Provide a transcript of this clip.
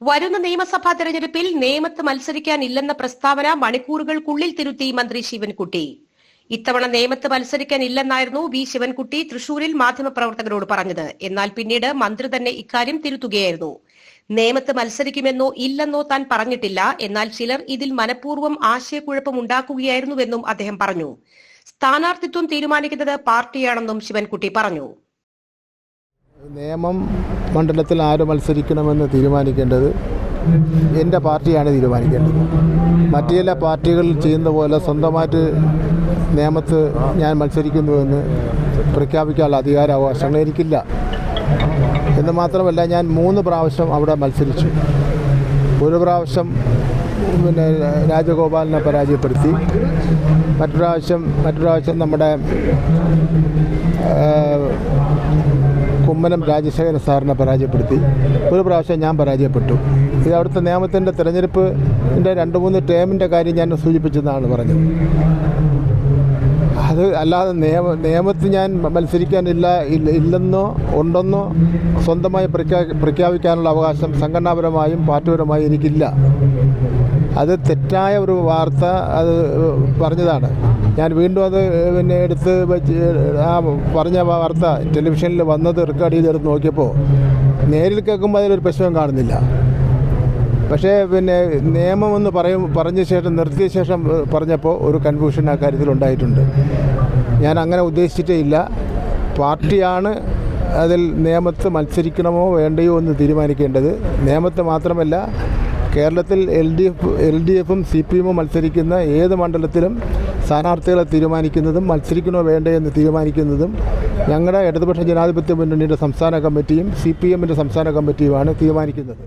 വരുന്ന നിയമസഭാ തെരഞ്ഞെടുപ്പിൽ നേമത്ത് മത്സരിക്കാനില്ലെന്ന പ്രസ്താവന മണിക്കൂറുകൾക്കുള്ളിൽ തിരുത്തി മന്ത്രി ശിവൻകുട്ടി. ഇത്തവണ നേമത്ത് മത്സരിക്കാനില്ലെന്നായിരുന്നു വി ശിവൻകുട്ടി തൃശൂരിൽ മാധ്യമപ്രവർത്തകരോട് പറഞ്ഞത്. എന്നാൽ പിന്നീട് മന്ത്രി തന്നെ ഇക്കാര്യം തിരുത്തുകയായിരുന്നു. നേമത്ത് മത്സരിക്കുമെന്നോ ഇല്ലെന്നോ താൻ പറഞ്ഞിട്ടില്ല. എന്നാൽ ചിലർ ഇതിൽ മനഃപൂർവം ആശയക്കുഴപ്പം ഉണ്ടാക്കുകയായിരുന്നുവെന്നും അദ്ദേഹം പറഞ്ഞു. സ്ഥാനാർത്ഥിത്വം തീരുമാനിക്കുന്നത് പാർട്ടിയാണെന്നും ശിവൻകുട്ടി പറഞ്ഞു. നിയമം മണ്ഡലത്തിൽ ആര് മത്സരിക്കണമെന്ന് തീരുമാനിക്കേണ്ടത് എന്റെ പാർട്ടിയാണ് തീരുമാനിക്കേണ്ടത്. മറ്റു ചില പാർട്ടികൾ ചെയ്യുന്ന പോലെ സ്വന്തമായിട്ട് നിയമത്ത് ഞാൻ മത്സരിക്കുന്നുവെന്ന് പ്രഖ്യാപിക്കാനുള്ള അധികാരാവകാശങ്ങൾ എനിക്കില്ല. എന്ന് മാത്രമല്ല ഞാൻ മൂന്ന് പ്രാവശ്യം അവിടെ മത്സരിച്ചു. ഒരു പ്രാവശ്യം പിന്നെ രാജഗോപാലിനെ പരാജയപ്പെടുത്തി. മറ്റു പ്രാവശ്യം മറ്റു പ്രാവശ്യം നമ്മുടെ കുമ്മനം രാജശേഖര സാറിനെ പരാജയപ്പെടുത്തി. ഒരു പ്രാവശ്യം ഞാൻ പരാജയപ്പെട്ടു. ഇത് അവിടുത്തെ നിയമത്തിന്റെ തിരഞ്ഞെടുപ്പിന്റെ രണ്ട് മൂന്ന് ടേമിന്റെ കാര്യം ഞാൻ സൂചിപ്പിച്ചെന്നാണ് പറഞ്ഞത്. അത് അല്ലാതെ നിയമ നിയമത്തിൽ ഞാൻ മത്സരിക്കാനില്ല ഇല്ല ഇല്ലെന്നോ ഉണ്ടെന്നോ സ്വന്തമായി പ്രഖ്യാ പ്രഖ്യാപിക്കാനുള്ള അവകാശം സംഘടനാപരമായും പാർട്ടിപരമായും എനിക്കില്ല. അത് തെറ്റായ ഒരു വാർത്ത അത് പറഞ്ഞതാണ്. ഞാൻ വീണ്ടും അത് പിന്നെ എടുത്ത് ആ പറഞ്ഞ വാർത്ത ടെലിവിഷനിൽ വന്നത് റെക്കോർഡ് ചെയ്തെടുത്ത് നോക്കിയപ്പോൾ നേരിൽ കേൾക്കുമ്പോൾ അതിലൊരു പ്രശ്നം കാണുന്നില്ല. പക്ഷേ പിന്നെ നിയമമെന്ന് പറയും പറഞ്ഞ ശേഷം നിർത്തിയ ശേഷം പറഞ്ഞപ്പോൾ ഒരു കൺഫ്യൂഷൻ ആ കാര്യത്തിൽ ഉണ്ടായിട്ടുണ്ട്. ഞാൻ അങ്ങനെ ഉദ്ദേശിച്ചിട്ടേ ഇല്ല. പാർട്ടിയാണ് അതിൽ നിയമത്ത് മത്സരിക്കണമോ വേണ്ടയോ എന്ന് തീരുമാനിക്കേണ്ടത്. നിയമത്ത് മാത്രമല്ല കേരളത്തിൽ L D F L D എഫും സി പി എമ്മും മത്സരിക്കുന്ന ഏത് മണ്ഡലത്തിലും സ്ഥാനാർത്ഥികളെ തീരുമാനിക്കുന്നതും മത്സരിക്കണോ വേണ്ടേ എന്ന് തീരുമാനിക്കുന്നതും ഞങ്ങളുടെ ഇടതുപക്ഷ ജനാധിപത്യ മുന്നണിയുടെ സംസ്ഥാന കമ്മിറ്റിയും സി പി എമ്മിന്റെ സംസ്ഥാന കമ്മിറ്റിയുമാണ് തീരുമാനിക്കുന്നത്.